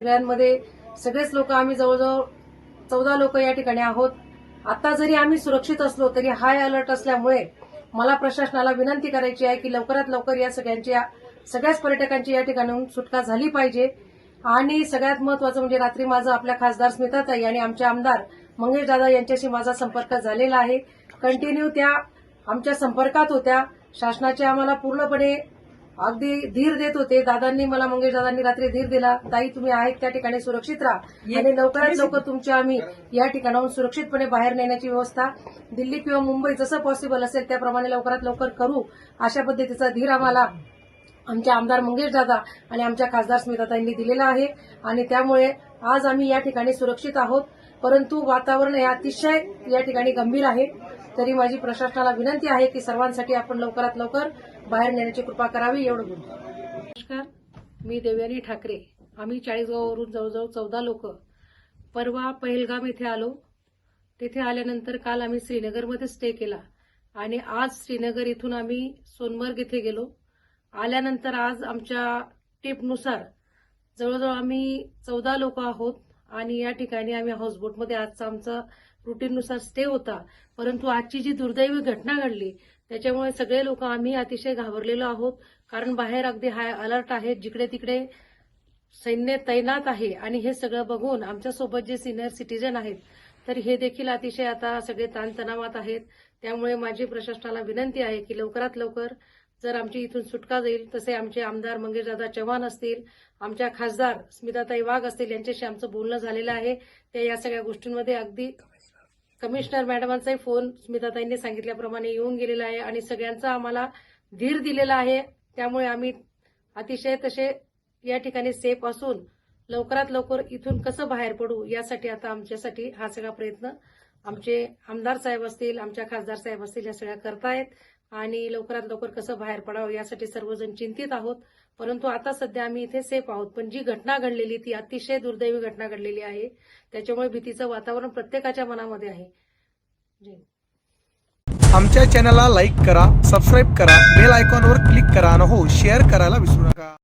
सगळ्यांमध्ये सगळेच लोक आम्ही जवळजवळ चौदा लोक या ठिकाणी आहोत. आता जरी आम्ही सुरक्षित असलो तरी हाय अलर्ट असल्यामुळे मला प्रशासनाला विनंती करायची आहे की लवकरात लवकर या सगळ्यांची सगळ्याच पर्यटकांची या ठिकाणाहून सुटका झाली पाहिजे. आणि सगळ्यात महत्वाचं म्हणजे रात्री माझं आपल्या खासदार स्मिताताई आणि आमचे आमदार मंगेश दादा यांच्याशी माझा संपर्क झालेला आहे. कंटिन्यू त्या आमच्या संपर्कात होत्या. शासनाचे आम्हाला पूर्णपणे अगदी धीर देत होते. दादांनी मला मंगेश दादांनी रात्री धीर दिला ताई तुम्ही आहेत त्या ठिकाणी सुरक्षित राहा. आणि लवकरात लवकर तुमच्या आम्ही या ठिकाणाहून सुरक्षितपणे बाहेर नेण्याची व्यवस्था दिल्ली किंवा मुंबई जसं पॉसिबल असेल त्याप्रमाणे लवकरात लवकर करू अशा पद्धतीचा धीर आम्हाला आमचे आमदार मंगेश दादा आणि आमच्या खासदार स्मिताताईंनी दिलेला आहे. आणि त्यामुळे आज आम्ही या ठिकाणी सुरक्षित आहोत. परंतु वातावरण हे अतिशय या ठिकाणी गंभीर आहे. तरी माझी प्रशासनाला विनंती आहे की सर्वांसाठी आपण लवकरात लवकर बाहेर नेण्याची कृपा करावी एवढं बोलतो. नमस्कार. मी देवयानी ठाकरे. आम्ही चाळीसगाववरून जवळजवळ चौदा लोक परवा पहिलगाम इथे आलो. तिथे आल्यानंतर काल आम्ही श्रीनगरमध्ये स्टे केला. आणि आज श्रीनगर इथून आम्ही सोनमर्ग इथे गेलो. आल्यानंतर आज आमच्या टिपनुसार जवळजवळ आम्ही चौदा लोक आहोत आणि या ठिकाणी आम्ही हाऊसबोटमध्ये आजचा आमचा रुटीननुसार स्टे होता. परंतु आजची जी दुर्दैवी घटना घडली त्याच्यामुळे सगळे लोक आम्ही अतिशय घाबरलेलो आहोत. कारण बाहेर अगदी हाय अलर्ट आहे जिकडे तिकडे सैन्य तैनात आहे आणि हे सगळं बघून आमच्यासोबत जे सिनियर सिटीजन आहेत तर हे देखील अतिशय आता सगळे ताणतणावात आहेत. त्यामुळे माझी प्रशासनाला विनंती आहे की लवकरात लवकर जर आमची इथून सुटका जाईल तसे आमचे आमदार मंगेशदादा चव्हाण असतील आमच्या खासदार स्मिताताई वाघ असतील यांच्याशी आमचं बोलणं झालेलं आहे. ते या सगळ्या गोष्टींमध्ये अगदी कमिशनर मॅडमांचाही फोन स्मिताताईंनी सांगितल्याप्रमाणे येऊन गेलेला आहे आणि सगळ्यांचा आम्हाला धीर दिलेला आहे. त्यामुळे आम्ही अतिशय तसे या ठिकाणी सेफ असून लवकरात लवकर इथून कसं बाहेर पडू यासाठी आता आमच्यासाठी हा सगळा प्रयत्न आमचे आमदार साहेब असतील आमच्या खासदार साहेब असतील या सगळ्या करतायत. आणि लवकरात लवकर कसं बाहेर पडावं यासाठी सर्वजण चिंतित आहोत. परंतु आता सध्या आम्ही इथे सेफ आहोत. पण जी घटना घडलेली ती अतिशय दुर्दैवी घटना घडलेली आहे. त्याच्यामुळे भीतीचं वातावरण प्रत्येकाच्या मनामध्ये आहे. आमच्या चॅनलला लाईक करा सबस्क्राईब करा बेल आयकॉनवर क्लिक करा आणि हो शेअर करायला विसरू नका.